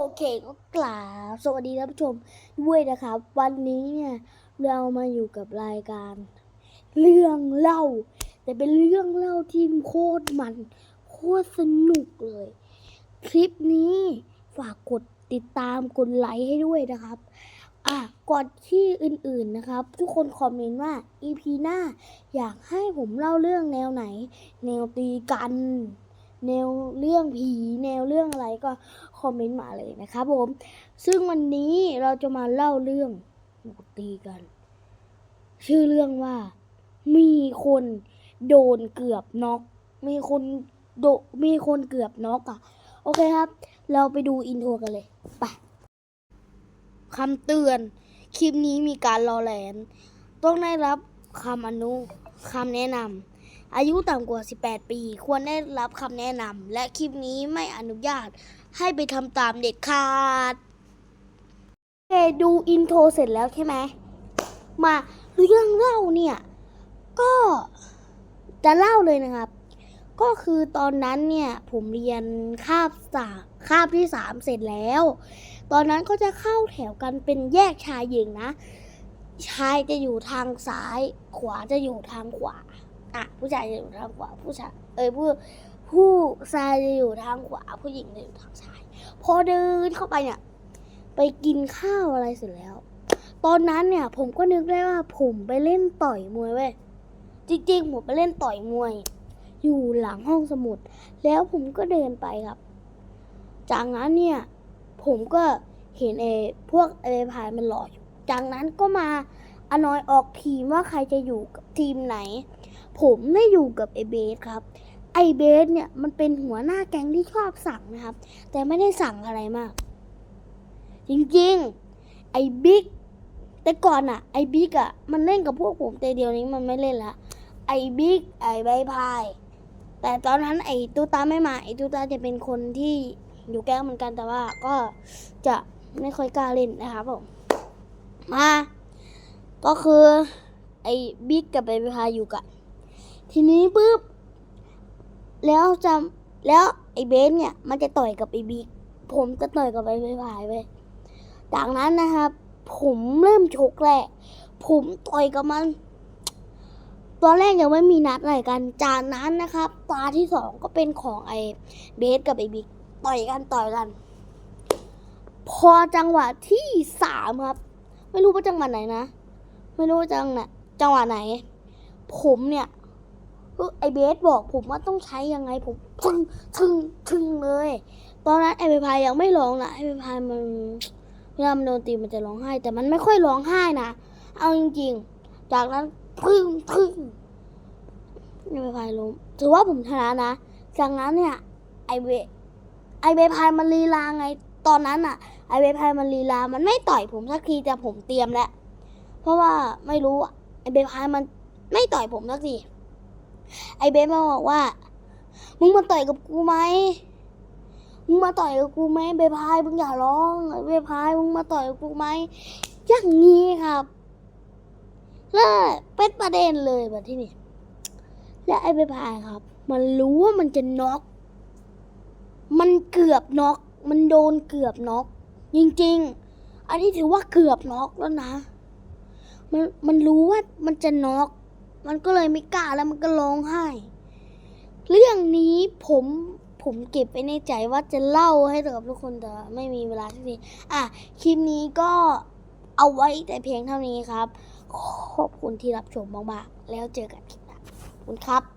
โอเคก็กล่าวสวัสดีท่านผู้ชมด้วยนะครับ วันนี้เนี่ยเรามาอยู่กับรายการ เรื่องเล่า แต่เป็นเรื่องเล่าที่โคตรมัน โคตรสนุกเลย คลิปนี้ฝากกดติดตามกดไลค์ให้ด้วยนะครับ อะก่อนที่อื่นๆนะครับ ทุกคนคอมเมนต์ว่า EP หน้า อยากให้ผมเล่าเรื่องแนวไหน แนวตีกัน แนวเรื่องผี แนวเรื่องอะไรก็คอมเมนต์มาเลยนะครับผม ซึ่งวันนี้เราจะมาเล่าเรื่องหมูตีกัน ชื่อเรื่องว่า มีคนโดนเกือบน็อก มีคนโดมีคนเกือบน็อกอะ โอเคครับ เราไปดูอินโทรกันเลยไปคำเตือน คลิปนี้มีการรอแหลน ต้องได้รับคำอนุคำแนะนำ อายุต่ำกว่า 18 ปี ควรได้รับคำแนะนำและคลิปนี้ไม่อนุญาตให้ไปทำตามเด็ดขาดเคดูอินโทรเสร็จแล้วใช่ไหม มาเรื่องเล่าเนี่ย ก็จะเล่าเลยนะครับ ก็คือตอนนั้นเนี่ยผมเรียนคาบสามคาบที่สามเสร็จแล้ว ตอนนั้นก็จะเข้าแถวกันเป็นแยกชายหญิงนะ ชายจะอยู่ทางซ้าย ขวาจะอยู่ทางขวา อะ ผู้ชายจะอยู่ทางขวาผู้ชายเอ้ยผู้ผู้ชายจะอยู่ทางขวาผู้หญิงจะอยู่ทางซ้าย พอเดินเข้าไปเนี่ย ไปกินข้าวอะไรเสร็จแล้ว ตอนนั้นเนี่ย ผมก็นึกได้ว่าผมไปเล่นต่อยมวยเว้ยจริงๆผมไปเล่นต่อยมวย อยู่หลังห้องสมุด แล้วผมก็เดินไปครับ จากนั้นเนี่ย ผมก็เห็นเอพวกเอพายมันหล่ออยู่จากนั้นก็มาอนอยออกทีมว่าใครจะอยู่กับทีมไหน ผมได้อยู่กับไอเบสครับ ไอเบสเนี่ยมันเป็นหัวหน้าแก๊งที่ชอบสั่งนะครับ แต่ไม่ได้สั่งอะไรมาก จริงๆ ไอบิ๊กแต่ก่อนอะไอบิ๊กอะมันเล่นกับพวกผมแต่เดียวนี้มันไม่เล่นละไอบิ๊กไอใบพาย แต่ตอนนั้นไอตูตาไม่มาไอตูตาจะเป็นคนที่อยู่แก๊งเหมือนกันแต่ว่าก็จะไม่ค่อยกล้าเล่นนะครับผมมาก็คือไอบิ๊กกับไอใบพายอยู่กัน ทีนี้ปุ๊บแล้วจะแล้วไอเบสเนี่ย มันจะต่อยกับไอบิ๊กผมจะต่อยกับไอใบพายไปจากนั้นนะครับ ผมเริ่มชกแหละผมต่อยกับมัน ตอนแรกยังไม่มีนัดอะไรกัน จากนั้นนะครับตาที่สองก็เป็นของไอเบสกับไอบิ๊กต่อยกันต่อยกัน พอจังหวะที่สามครับ ไม่รู้ว่าจังหวะไหนนะ ไม่รู้ว่าจังไหนจังหวะไหน ผมเนี่ย ไอเบสบอกผมว่าต้องใช้ยังไงผมทึงทึงทึงเลย ตอนนั้นไอเบพายยังไม่ร้องนะไอเบพายมันเวลามันโดนตีมันจะร้องไห้ แต่มันไม่ค่อยร้องไห้นะเอาจริงๆ จากนั้นพึ่งพึ่งไอเบพายล้มถือว่าผมชนะนะ จากนั้นเนี่ยไอเบไอเบพายมันลีลาไงตอนนั้นอะไอเบพายมันลีลา มันไม่ต่อยผมสักทีแต่ผมเตรียมแล้วเพราะว่าไม่รู้ไอเบพายมันไม่ต่อยผมสักที ไอเบสมาบอกว่า มึงมาต่อยกับกูไหมมึงมาต่อยกับกูไหมเบพายมึงอย่าร้องไอเบพายมึงมาต่อยกับกูไหมอย่างนี้ครับแล้วเป็นประเด็นเลยแบบที่นี่และไอเบพายครับ มันรู้ว่ามันจะน็อกมันเกือบน็อกมันโดนเกือบน็อกจริง ๆ อันนี้ถือว่าเกือบน็อกแล้วนะ มันมันรู้ว่ามันจะน็อก มันก็เลยไม่กล้าแล้วมันก็ร้องไห้ เรื่องนี้ผมผมเก็บไว้ในใจว่าจะเล่าให้กับทุกคนแต่ไม่มีเวลาที่ดีอะคลิปนี้ก็เอาไว้แต่เพียงเท่านี้ครับ ขอบคุณที่รับชมมากๆ แล้วเจอกันคลิปหน้าคุณครับ